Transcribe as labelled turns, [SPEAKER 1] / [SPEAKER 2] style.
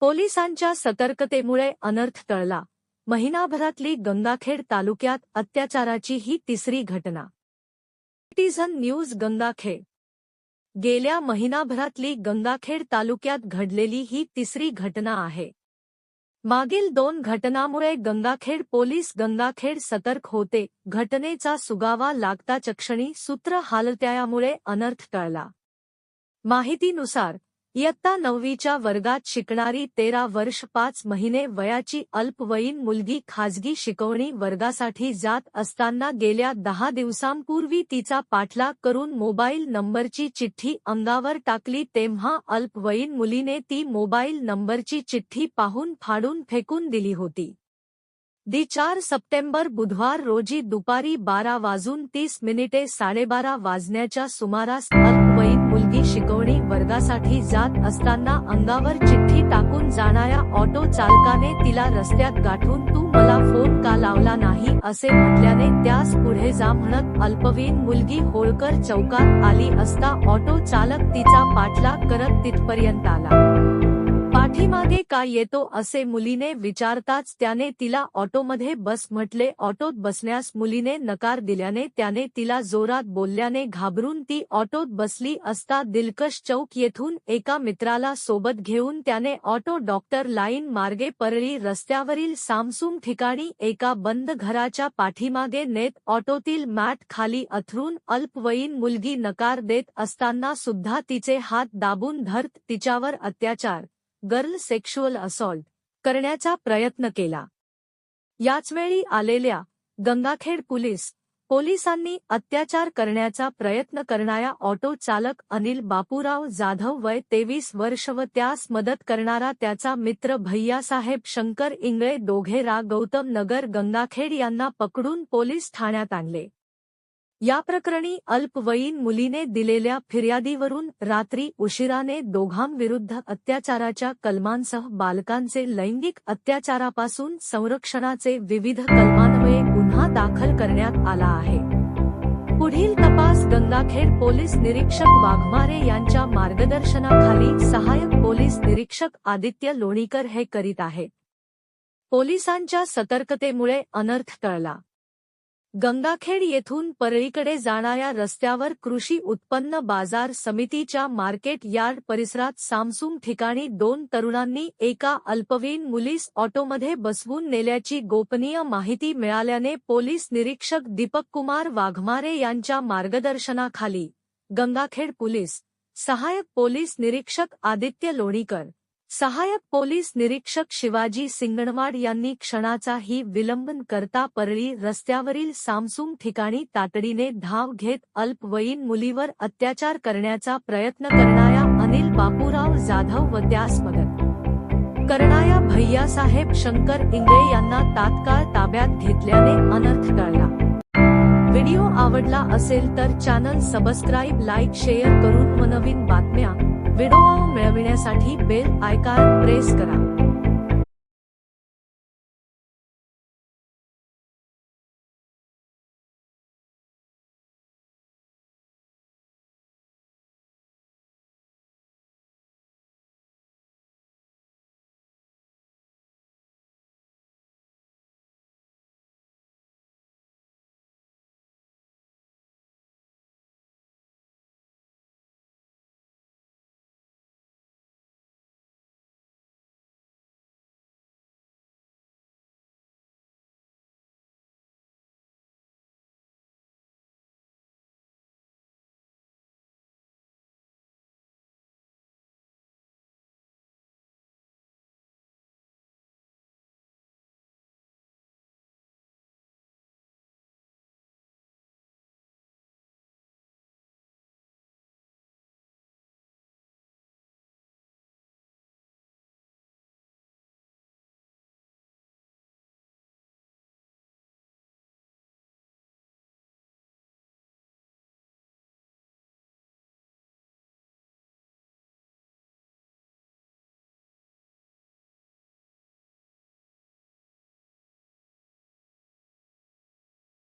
[SPEAKER 1] पोलिसांच्या सतर्कतेमुळे अनर्थ टळला. महिनाभरातली गंगाखेड तालुक्यात अत्याचाराची ही तिसरी घटना. Citizen news Gangakhed. गेल्या महिनाभरातली गंगाखेड तालुक्यात घडलेली ही तिसरी घटना आहे. मागील दोन घटनामुळे गंगाखेड पोलीस गंगाखेड सतर्क होते. घटनेचा सुगावा लागताच क्षणी सूत्र हालत्यामुळे अनर्थ टळला. माहितीनुसार इयत्ता नववीच्या वर्गात शिकणारी तेरा वर्ष पाच महिने वयाची अल्पवयीन मुलगी खाजगी शिकवणी वर्गासाठी जात असताना गेल्या दहा दिवसांपूर्वी तिचा पाठलाग करून मोबाईल नंबरची चिठ्ठी अंगावर टाकली तेव्हा अल्पवयीन मुलीने ती मोबाईल नंबरची चिठ्ठी पाहून फाडून फेकून दिली होती. दि चार सप्टेंबर बुधवार रोजी दुपारी बारा वाजून तीस मिनिटे साडेबारा वाजण्याच्या सुमारास अल्पवयीन मुलगी शिकवणी वर्गासाठी जात असताना अंगावर चिठ्ठी टाकून जाणाऱ्या ऑटो चालकाने तिला रस्त्यात गाठून तू मला फोन का लावला नाही? असे म्हटल्याने त्यास पुढे जा म्हणत अल्पवयीन मुलगी होळकर चौकात आली असता ऑटो चालक तिचा पाठलाग करत तिथपर्यंत आला. पाठीमागे का येतो असे मुलीने विचारताच त्याने तिला ऑटोमध्ये बस म्हटले. ऑटोत बसण्यास मुलीने नकार दिल्याने त्याने तिला जोरात बोलल्याने घाबरून ती ऑटोत बसली असता दिलकश चौक येथून एका मित्राला सोबत घेऊन त्याने ऑटो डॉक्टर लाईन मार्गे परळी रस्त्यावरील सामसूम ठिकाणी एका बंद घराच्या पाठीमागे नेत ऑटोतील मॅट खाली अथरून अल्पवयीन मुलगी नकार देत असताना सुद्धा तिचे हात दाबून धरत तिच्यावर अत्याचार गर्ल सेक्शुअल असॉल्ट करण्याचा प्रयत्न केला. याचवेळी आलेल्या गंगाखेड पोलीस पोलिसांनी अत्याचार करण्याचा प्रयत्न करणाऱ्या ऑटो चालक अनिल बापूराव जाधव वय तेवीस वर्ष व त्यास मदत करणारा त्याचा मित्र भैयासाहेब शंकर इंगळे दोघे रा गौतम नगर गंगाखेड यांना पकडून पोलीस ठाण्यात आणले. या प्रकरणी अल्पवयीन मुलीने दिलेल्या फिर्यादीवरून रात्री उशिराने दोघांविरुद्ध अत्याचाराच्या कलमांसह बालकांचे लैंगिक अत्याचारापासून संरक्षणाचे विविध कलमांमुळे गुन्हा दाखल करण्यात आला आहे. पुढील तपास गंगाखेड पोलीस निरीक्षक वाघमारे यांच्या मार्गदर्शनाखाली सहाय्यक पोलीस निरीक्षक आदित्य लोणीकर हे करीत आहेत. पोलिसांच्या सतर्कतेमुळे अनर्थ टळला. गंगाखेड येथून परळीकडे जाणाऱ्या रस्त्यावर कृषी उत्पन्न बाजार समितीच्या मार्केट यार्ड परिसरात सामसूम ठिकाणी दोन तरुणांनी एका अल्पवयीन मुलीस ऑटोमध्ये बसवून नेल्याची गोपनीय माहिती मिळाल्याने पोलीस निरीक्षक दीपक कुमार वाघमारे यांच्या मार्गदर्शनाखाली गंगाखेड पोलीस सहायक पोलीस निरीक्षक आदित्य लोणीकर सहायक पोलीस निरीक्षक शिवाजी सिंगणवाड यांनी क्षणाचाही विलंबन करता परळी रस्त्यावरील सामसूम ठिकाणी तातडीने धाव घेत अल्पवयीन मुलीवर अत्याचार करण्याचा प्रयत्न करणाऱ्या अनिल बापूराव जाधव व त्यास मदत. करणाऱ्या भैयासाहेब शंकर इंगळे यांना तात्काळ ताब्यात घेतल्याने अनर्थ टळला. व्हिडिओ आवडला असेल तर चॅनल सबस्क्राईब लाईक शेअर करून व नवीन बातम्या. करण्यासाठी बेल आयकॉन प्रेस करा.